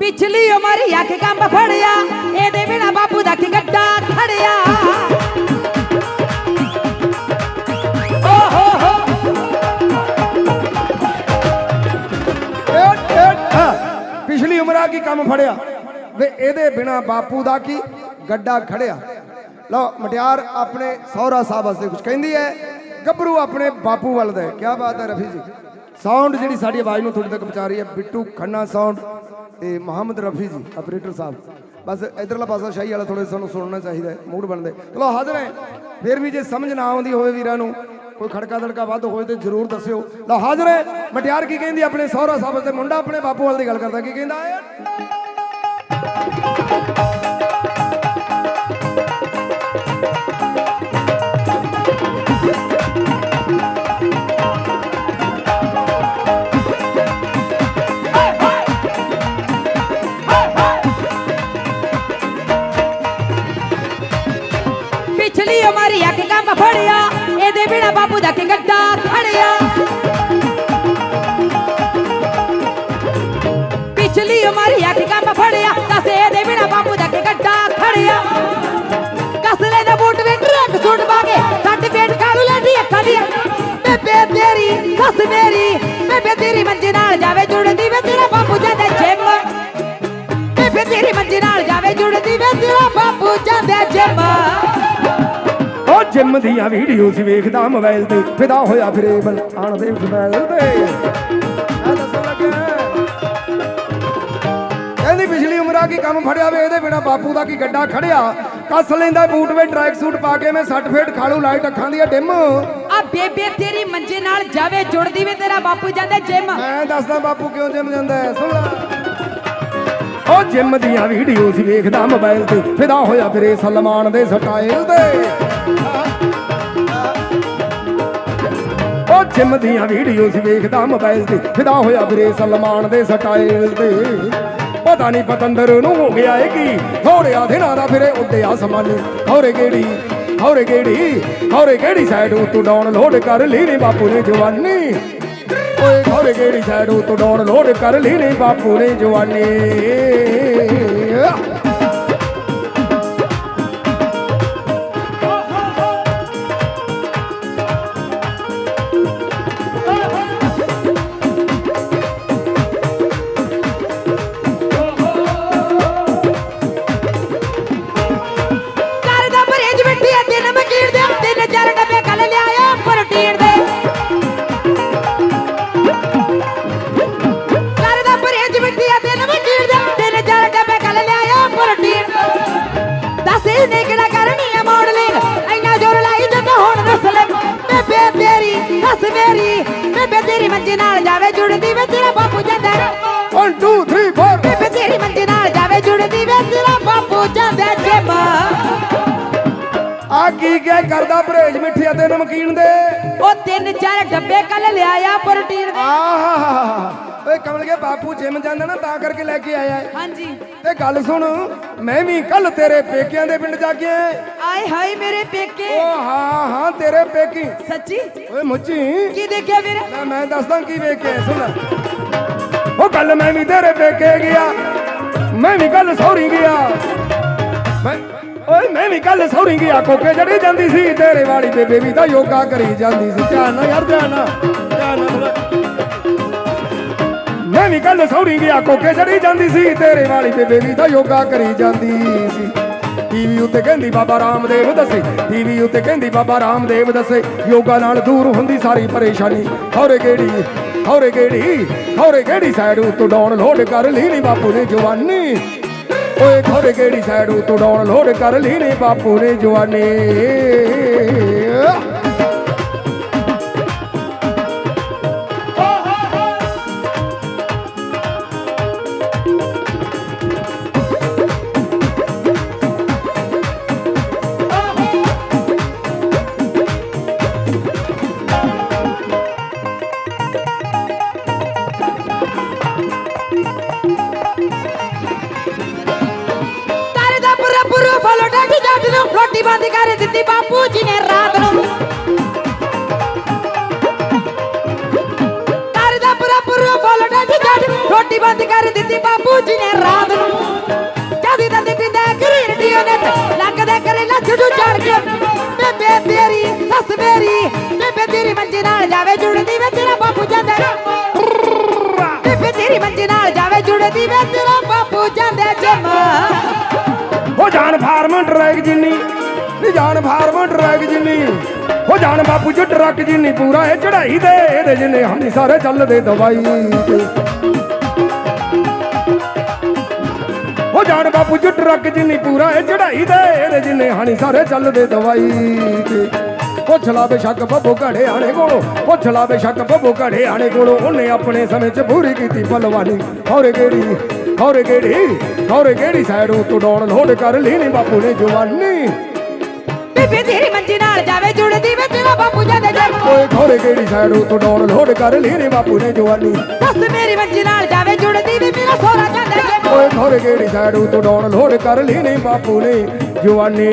ਪਿਛਲੀ ਉਮਰ ਅੱਖ ਕੰਬ ਫੜਿਆ, ਇਹਦੇ ਬਿਨਾ ਬਾਪੂ ਦਾ ਕੀ ਗੱਡਾ ਖੜਿਆ। ਪਿਛਲੀ ਉਮਰਾਂ ਕੀ ਕੰਮ ਫੜਿਆ। ਵੇ ਇਹਦੇ ਬਿਨਾ ਬਾਪੂ ਦਾ ਕੀ ਗੱਡਾ ਖੜਿਆ। ਲਓ, ਮਟਿਆਰ ਆਪਣੇ ਸਹੁਰਾ ਸਾਹਿਬ ਵਾਸਤੇ ਕੁਝ ਕਹਿੰਦੀ ਹੈ। ਗੱਭਰੂ ਆਪਣੇ ਬਾਪੂ ਵੱਲ ਦਾ। ਕੀ ਬਾਤ ਹੈ ਰਫੀ ਜੀ। ਸਾਊਂਡ ਜਿਹੜੀ ਸਾਡੀ ਆਵਾਜ਼ ਨੂੰ ਤੁਹਾਡੇ ਤੱਕ ਪਹੁੰਚਾ ਰਹੀ ਹੈ, ਬਿੱਟੂ ਖੰਨਾ ਸਾਊਂਡ ਤੇ ਮੁਹੰਮਦ ਰਫੀ ਜੀ ਆਪਰੇਟਰ ਸਾਹਿਬ। ਬਸ ਇਧਰਲਾ ਪਾਸਾ ਸ਼ਾਹੀ ਵਾਲਾ ਥੋੜੇ ਸਾਨੂੰ ਸੁਣਨਾ ਚਾਹੀਦਾ ਮੂਡ ਬਣਦੇ। ਚਲੋ ਹਾਜ਼ਰ ਹੈ ਫਿਰ ਵੀ ਜੇ ਸਮਝ ਨਾ ਆਉਂਦੀ ਹੋਵੇ ਵੀਰਾਂ ਨੂੰ, ਕੋਈ ਖੜਕਾ ਦੜਕਾ ਵੱਧ ਹੋਵੇ ਤੇ ਜਰੂਰ ਦੱਸਿਓ। ਲਓ ਹਾਜ਼ਰ ਹੈ ਮਟਿਆਰ ਕੀ ਕਹਿੰਦੀ ਆਪਣੇ ਸਹੁਰਾ ਸਾਹਿਬ ਤੇ ਮੁੰਡਾ ਆਪਣੇ ਬਾਪੂ ਵੱਲ ਦੀ ਗੱਲ ਕਰਦਾ, ਕੀ ਕਹਿੰਦਾ? ਹੈ ਤੇਰਾ ਬਾਪੂ ਜਾਂਦਾ ਜਿਮ। ਉਹ ਜਿਮ ਦੀਆਂ ਵੀਡੀਓਜ਼ ਵੇਖਦਾ ਮੋਬਾਈਲ ਤੇ ਫਿਦਾ ਹੋਇਆ ਫਿਰੇ ਬਲ ਆਣ ਦੇ ਮੋਬਾਈਲ ਤੇ। ਆ ਦੱਸਣ ਲੱਗਾ ਕਹਿੰਦੀ ਪਿਛਲੀ ਉਮਰਾਂ ਕੀ ਕੰਮ ਫੜਿਆ ਵੇ ਇਹਦੇ ਬਿਨਾ ਬਾਪੂ ਦਾ ਕੀ ਗੱਡਾ ਖੜਿਆ? ਕੱਸ ਲੈਂਦਾ ਬੂਟ ਵਿੱਚ ਟਰੈਕ ਸੂਟ ਪਾ ਕੇ ਮੈਂ 60 ਫੇਟ ਖਾਲੂ ਲਾਈਟ ਅੱਖਾਂ ਦੀ ਡਿਮ। ਆ ਬੇਬੇ ਤੇਰੀ ਮੰਜੇ ਨਾਲ ਜਾਵੇ ਜੁੜਦੀ ਵੇ ਤੇਰਾ ਬਾਪੂ ਜਾਂਦਾ ਜਿਮ। ਮੈਂ ਦੱਸਦਾ ਬਾਪੂ ਕਿਉਂ ਜਿਮ ਜਾਂਦਾ ਹੈ ਸੁਣ ਲੈ। ਉਹ ਜਿਮ ਦੀਆਂ ਵੀਡੀਓਜ਼ ਵੇਖਦਾ ਮੋਬਾਈਲ ਤੇ ਫਿਦਾ ਹੋਇਆ ਫਿਰੇ ਸਲਮਾਨ ਦੇ ਸਟਾਈਲ ਤੇ। ਉਹ ਜਿਮ ਦੀਆਂ ਵੀਡੀਓਜ਼ ਵੇਖਦਾ ਮੋਬਾਈਲ ਤੇ ਫਿਦਾ ਹੋਇਆ ਫਿਰੇ ਸਲਮਾਨ ਦੇ ਸਟਾਈਲ ਤੇ। ਪਤਾ ਨਹੀਂ ਪਤੰਦਰ ਨੂੰ ਹੋ ਗਿਆ ਏ ਕੀ ਥੋੜਿਆ ਦਿਨਾਂ ਦਾ ਫਿਰੇ ਉੱਡੇ ਆਸਮਾਨੀ ਖੌਰੇ ਗੇੜੀ ਖੌਰੇ ਗੇੜੀ ਖੌਰੇ ਕਿਹੜੀ ਸਾਈਡ ਉਤੋਂ ਡਾਊਨਲੋਡ ਕਰ ਲਈ ਨੀ ਬਾਪੂ ਨੇ ਜਵਾਨੀ। ਓਏ ਖੌਰੇ ਕਿਹੜੀ ਸਾਈਡ ਉਤੋਂ ਡਾਊਨ ਲੋੜ ਕਰ ਲਈ ਨੀ ਬਾਪੂ ਨੇ ਜਵਾਨੀ। ਮੰਜੇ ਨਾਲ ਜਾਵੇ ਜੁੜਦੀ ਵੇ ਤੇਰਾ ਬਾਪੂ ਜਾਂਦਾ 1 2 3 4 ਬੇਬੇ ਤੇਰੀ ਮੰਜੇ ਨਾਲ ਜਾਵੇ ਜੁੜਦੀ ਵੇ ਤੇਰਾ ਬਾਪੂ ਜਾਂਦਾ ਜਿਮ। ਆ ਕੀ ਕੀ ਕਰਦਾ ਪਰਹੇਜ ਮਿੱਠੀਆਂ ਤੇ ਨਮਕੀਨ ਦੇ? ਉਹ ਤਿੰਨ ਚਾਰ ਡੱਬੇ ਕੱਲ ਲਿਆਇਆ ਪ੍ਰੋਟੀਨ ਦੇ। ਆਹਾ ਓਏ ਕਮਲ ਕੇ ਬਾਪੂ ਜਿਮ ਜਾਂਦਾ ਨਾ ਤਾਂ ਕਰਕੇ ਲੈ ਕੇ ਆਇਆ ਏ। ਹਾਂਜੀ। ਤੇ ਗੱਲ ਸੁਣ ਮੈਂ ਵੀ ਕੱਲ ਤੇਰੇ ਪੇਕਿਆਂ ਦੇ ਪਿੰਡ ਜਾ ਕੇ ਆਇਆ ਆਏ ਹਾਏ ਮੇਰੇ ਪੇਕੇ। ਓ ਹਾਂ ਹਾਂ ਤੇਰੇ ਪੇਕੀ। ਸੱਚੀ? ਓਏ ਮੁੱਚੀ। ਕੀ ਦੇਖਿਆ ਵੀਰੇ ਲੈ ਮੈਂ ਦੱਸਦਾ ਕੀ ਵੇਖ ਕੇ ਆਇਆ, ਸੁਣ ਲੈ। ਉਹ ਕੱਲ ਮੈਂ ਵੀ ਤੇਰੇ ਪੇਕੇ ਗਿਆ। ਮੈਂ ਵੀ ਕੱਲ ਸੌਰੀ ਗਿਆ। ਮੈਂ ਓਏ ਮੈਂ ਵੀ ਕੱਲ ਸੌਰੀ ਗਿਆ। ਕੋਕੇ ਜੜੀ ਜਾਂਦੀ ਸੀ ਤੇਰੇ ਵਾਲੀ ਬੇਬੇ ਵੀ ਤਾਂ ਯੋਗਾ ਕਰੀ ਜਾਂਦੀ ਸੀ। ਧਿਆਨ ਨਾਲ ਯਾਰ ਧਿਆਨ ਨਾਲ। ਧਿਆਨ ਨਾਲ। ਮੈਂ ਵੀ ਕੱਲ ਸੌਰੀ ਗਿਆ ਕੋਕੇ ਜੜੀ ਜਾਂਦੀ ਸੀ, ਤੇਰੇ ਵਾਲੀ ਬੇਬੇ ਵੀ ਤਾਂ ਯੋਗਾ ਕਰੀ ਜਾਂਦੀ ਸੀ। ਟੀਵੀ ਉੱਤੇ ਕਹਿੰਦੀ, ਬਾਬਾ ਰਾਮਦੇਵ ਦੱਸੇ। ਟੀਵੀ ਉੱਤੇ ਕਹਿੰਦੀ, ਬਾਬਾ ਰਾਮਦੇਵ ਦੱਸੇ। ਯੋਗਾ ਨਾਲ ਦੂਰ ਹੁੰਦੀ ਸਾਰੀ ਪਰੇਸ਼ਾਨੀ। ਖੌਰੇ ਕਿਹੜੀ? ਖੌਰੇ ਕਿਹੜੀ? ਖੌਰੇ ਕਿਹੜੀ ਸਾਈਡ ਉੱਤੋਂ ਡਾਊਨ ਲੋਡ ਕਰ ਲਈ ਨੀ ਬਾਪੂ ਨੇ ਜਵਾਨੀ? ਓਏ, ਖੌਰੇ ਕਿਹੜੀ ਸਾਈਡ ਉੱਤੋਂ ਡਾਊਨ ਲੋਡ ਕਰ ਲਈ ਨੀ ਬਾਪੂ ਨੇ ਜਵਾਨੀ? ਨੂੰ ਬੰਦ ਕਰ ਦਿੱਤੀ ਬਾਪੂ ਜੀ ਨੇ ਰਾਤ ਨੂੰ। ਕਰਦਾ ਪੂਰਾ ਪੂਰਾ ਫੋਲੋ ਡਾਡੀ ਜੱਟ ਰੋਟੀ ਬੰਦ ਕਰ ਦਿੱਤੀ ਬਾਪੂ ਜੀ ਨੇ ਰਾਤ ਨੂੰ। ਜਾਦੀ ਦੰਦ ਪਿੰਦਾ ਗਰੀਨ ਡੀਓ ਨੇ ਲੱਗਦਾ ਕਰੇ ਲੱਛੜੂ ਚੜ ਕੇ ਬੇਬੇ ਤੇਰੀ, ਸੱਸ ਮੇਰੀ, ਬੇਬੇ ਤੇਰੀ ਮੰਜੇ ਨਾਲ ਜਾਵੇ ਜੁੜਦੀ ਵੇ ਤੇਰਾ ਬਾਪੂ ਜਾਂਦਾ। ਬੇਬੇ ਤੇਰੀ ਮੰਜੇ ਨਾਲ ਜਾਵੇ ਜੁੜਦੀ ਵੇ ਤੇਰਾ ਬਾਪੂ ਜਾਂਦਾ ਜਮਾ। ਹੋ ਜਾਣ ਫਾਰਮ ਟਰੈਕ ਜਿੰਨੀ, ਨੀ ਜਾਣ ਫਾਰਮ ਟਰੈਕ ਜਿੰਨੀ। ਹੋ ਜਾਣ ਬਾਪੂ ਜੀ ਟਰੱਕ ਜਿੰਨੀ, ਪੂਰਾ ਇਹ ਚੜਾਈ ਦੇ, ਇਹਦੇ ਜਿੰਨੇ ਹਾਨੀ ਸਾਰੇ ਚੱਲਦੇ ਦਵਾਈ ਤੇ। ਹੋ ਜਾਣ ਬਾਪੂ ਜੀ ਟਰੱਕ ਜਿੰਨੀ, ਪੂਰਾ ਇਹ ਚੜਾਈ ਦੇ, ਇਹਦੇ ਜਿੰਨੇ ਹਾਨੀ ਸਾਰੇ ਚੱਲਦੇ ਦਵਾਈ ਤੇ। ਪੁੱਛ ਲਾ ਬੇਸ਼ੱਕ ਬੱਬੂ ਘੜੇ ਆਣੇ ਕੋਲੋਂ, ਪੁੱਛ ਲਾ ਬੇਸ਼ੱਕ ਬੱਬੂ ਘੜੇ ਆਣੇ ਕੋਲੋਂ, ਉਹਨੇ ਆਪਣੇ ਸਮੇਂ 'ਚ ਪੂਰੀ ਕੀਤੀ ਪਲਵਾਨੀ। ਹੌਰੇ ਗੇੜੀ ਹੌਰੇ ਗੇੜੀ ਹੌਰੇ ਗੇੜੀ ਸਾਈਡ ਤੋਂ ਡਾਉਣ ਲੋਡ ਕਰ ਲਈ ਨੀ ਬਾਪੂ ਨੇ ਜਵਾਨੀ? ਬੇਬੇ ਤੇਰੀ ਮੰਜੇ ਨਾਲ ਜਾਵੇ ਜੁੜਦੀ ਵੇ ਤੇਰਾ ਬਾਪੂ ਜਾਂਦਾ ਜਮਾ ਓਏ ਹੌਰੇ ਗੇੜੀ ਸਾਈਡ ਤੋਂ ਡਾਉਣ ਲੋਡ ਕਰ ਲਈ ਨੀ ਬਾਪੂ ਨੇ ਜਵਾਨੀ? ਸੱਸ ਮੇਰੀ ਮੰਜੇ ਨਾਲ ਜਾਵੇ ਜੁੜਦੀ ਵੇ ਮੇਰਾ ਸੋਹਰਾ ਜਾਂਦਾ ਜਮਾ ਓਏ ਹੌਰੇ ਗੇੜੀ ਸਾਈਡ ਤੋਂ ਡਾਉਣ ਲੋਡ ਕਰ ਲਈ ਨੀ ਬਾਪੂ ਨੇ ਜਵਾਨੀ?